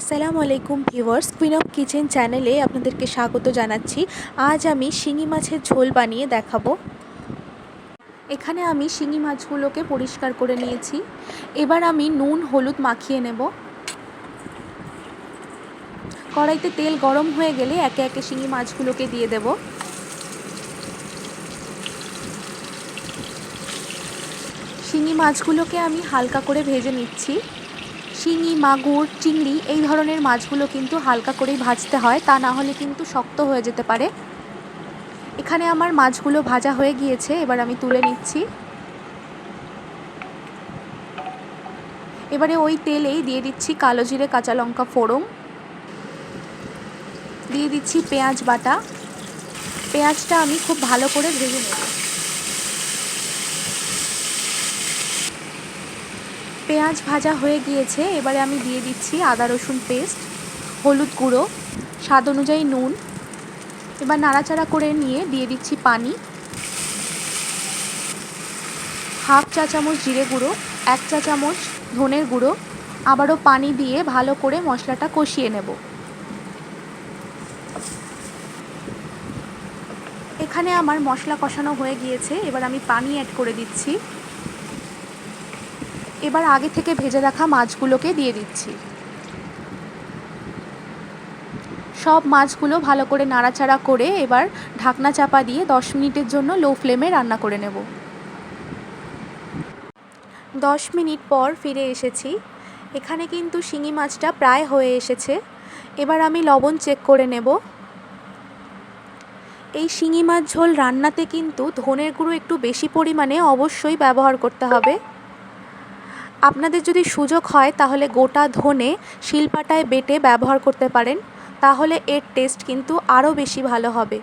আসসালামু আলাইকুম viewers queen of kitchen চ্যানেলে আপনাদেরকে স্বাগত জানাচ্ছি। আজ আমি শিঙি মাছের ঝোল বানিয়ে দেখাবো। এখানে আমি শিঙি মাছগুলোকে পরিষ্কার করে নিয়েছি। এবার আমি নুন, হলুদ মাখিয়ে নেব। কড়াইতে তেল গরম হয়ে গেলে একে একে শিঙি মাছগুলোকে দিয়ে দেব। শিঙি মাছগুলোকে আমি হালকা করে ভেজে নিচ্ছি। শিঙি, মাগুর, চিংড়ি এই ধরনের মাছগুলো কিন্তু হালকা করেই ভাজতে হয়। তা না হলে কিন্তু শক্ত হয়ে যেতে পারে। এখানে আমার মাছগুলো ভাজা হয়ে গিয়েছে, এবার আমি তুলে নিচ্ছি। এবারে ওই তেলেই দিয়ে দিচ্ছি কালো জিরে, কাঁচা লঙ্কা, ফোড়ন। দিয়ে দিচ্ছি পেঁয়াজ বাটা। পেঁয়াজটা আমি খুব ভালো করে ভেজে নেব। পেঁয়াজ ভাজা হয়ে গিয়েছে, এবারে আমি দিয়ে দিচ্ছি আদা রসুন পেস্ট, হলুদ গুঁড়ো, স্বাদ অনুযায়ী নুন। এবার নাড়াচাড়া করে নিয়ে দিয়ে দিচ্ছি পানি। হাফ চা চামচ জিরে গুঁড়ো, এক চা চামচ ধনের গুঁড়ো, আবারও পানি দিয়ে ভালো করে মশলাটা কষিয়ে নেব। এখানে আমার মশলা কষানো হয়ে গিয়েছে, এবার আমি পানি অ্যাড করে দিচ্ছি। এবার আগে থেকে ভেজে রাখা মাছগুলোকে দিয়ে দিচ্ছি। সব মাছগুলো ভালো করে নাড়াচাড়া করে এবার ঢাকনা চাপা দিয়ে দশ মিনিটের জন্য লো ফ্লেমে রান্না করে নেব। দশ মিনিট পর ফিরে এসেছি। এখানে কিন্তু শিঙি মাছটা প্রায় হয়ে এসেছে। এবার আমি লবণ চেক করে নেব। এই শিঙি মাছ ঝোল রান্নাতে কিন্তু ধনের গুঁড়ো একটু বেশি পরিমাণে অবশ্যই ব্যবহার করতে হবে। আপনাদের যদি সুযোগ হয়, তাহলে গোটা ধনে শিলপাটায় বেটে ব্যবহার করতে পারেন। তাহলে এর টেস্ট কিন্তু আরও বেশি ভালো হবে।